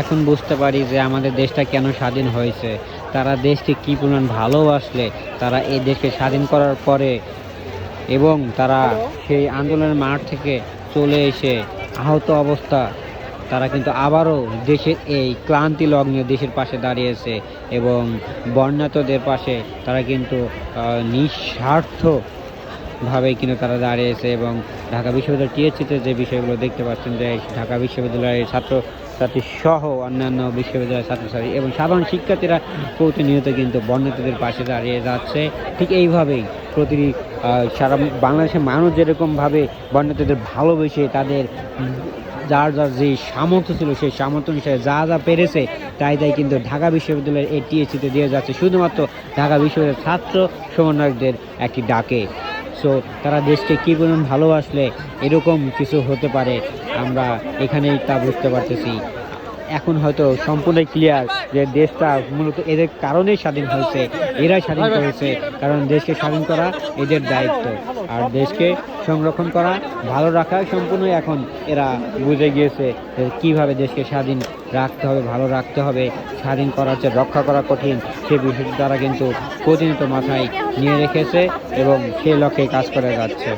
এখন বুঝতে পারি যে আমাদের দেশটা কেন স্বাধীন হয়েছে। তারা দেশকে কী পরিমাণ ভালোবাসলে তারা এই দেশকে স্বাধীন করার পরে এবং তারা সেই আন্দোলনের মাঠ থেকে চলে এসে আহত অবস্থা তারা কিন্তু আবারও দেশের এই ক্লান্তি লগ্নে দেশের পাশে দাঁড়িয়েছে এবং বন্যাতদের পাশে তারা কিন্তু নিঃস্বার্থ ভাবে কিন্তু তারা দাঁড়িয়েছে এবং ঢাকা বিশ্ববিদ্যালয় টিএসসিতে যে বিষয়গুলো দেখতে পাচ্ছেন যে ঢাকা বিশ্ববিদ্যালয়ের ছাত্র ছাত্রী সহ অন্যান্য বিশ্ববিদ্যালয়ের ছাত্রছাত্রী এবং সাধারণ শিক্ষার্থীরা প্রতিনিয়ত কিন্তু বন্যাতদের পাশে দাঁড়িয়ে যাচ্ছে। ঠিক এইভাবেই প্রতিটি সারা বাংলাদেশের মানুষ যেরকমভাবে বন্যাতদের ভালোবেসে তাদের যার যার যে সামর্থ্য ছিল সেই সামর্থ্য অনুসারে যা যা পেরেছে তাই তাই কিন্তু ঢাকা বিশ্ববিদ্যালয়ের এই টিএসসিতে দিয়ে যাচ্ছে। শুধুমাত্র ঢাকা বিশ্ববিদ্যালয়ের ছাত্র সমন্বয়কদের একটি ডাকে। সো তারা দেশকে কী পরিমাণ ভালোবাসলে এরকম কিছু হতে পারে, আমরা এখানেই তা বুঝতে পারতেছি। এখন হয়তো সম্পূর্ণই ক্লিয়ার যে দেশটা মূলত এদের কারণেই স্বাধীন হয়েছে, এরাই স্বাধীন হয়েছে কারণ দেশকে স্বাধীন করা এদের দায়িত্ব। আর দেশকে সংরক্ষণ করা, ভালো রাখা সম্পূর্ণ এখন এরা বুঝে গিয়েছে কীভাবে দেশকে স্বাধীন রাখতে হবে, ভালো রাখতে হবে, স্বাধীন করার চেয়ে রক্ষা করা কঠিন, সে বিষয়টি তারা কিন্তু প্রতিনিয়ত মাথায় নিয়ে রেখেছে এবং সে লক্ষ্যে কাজ করে যাচ্ছে।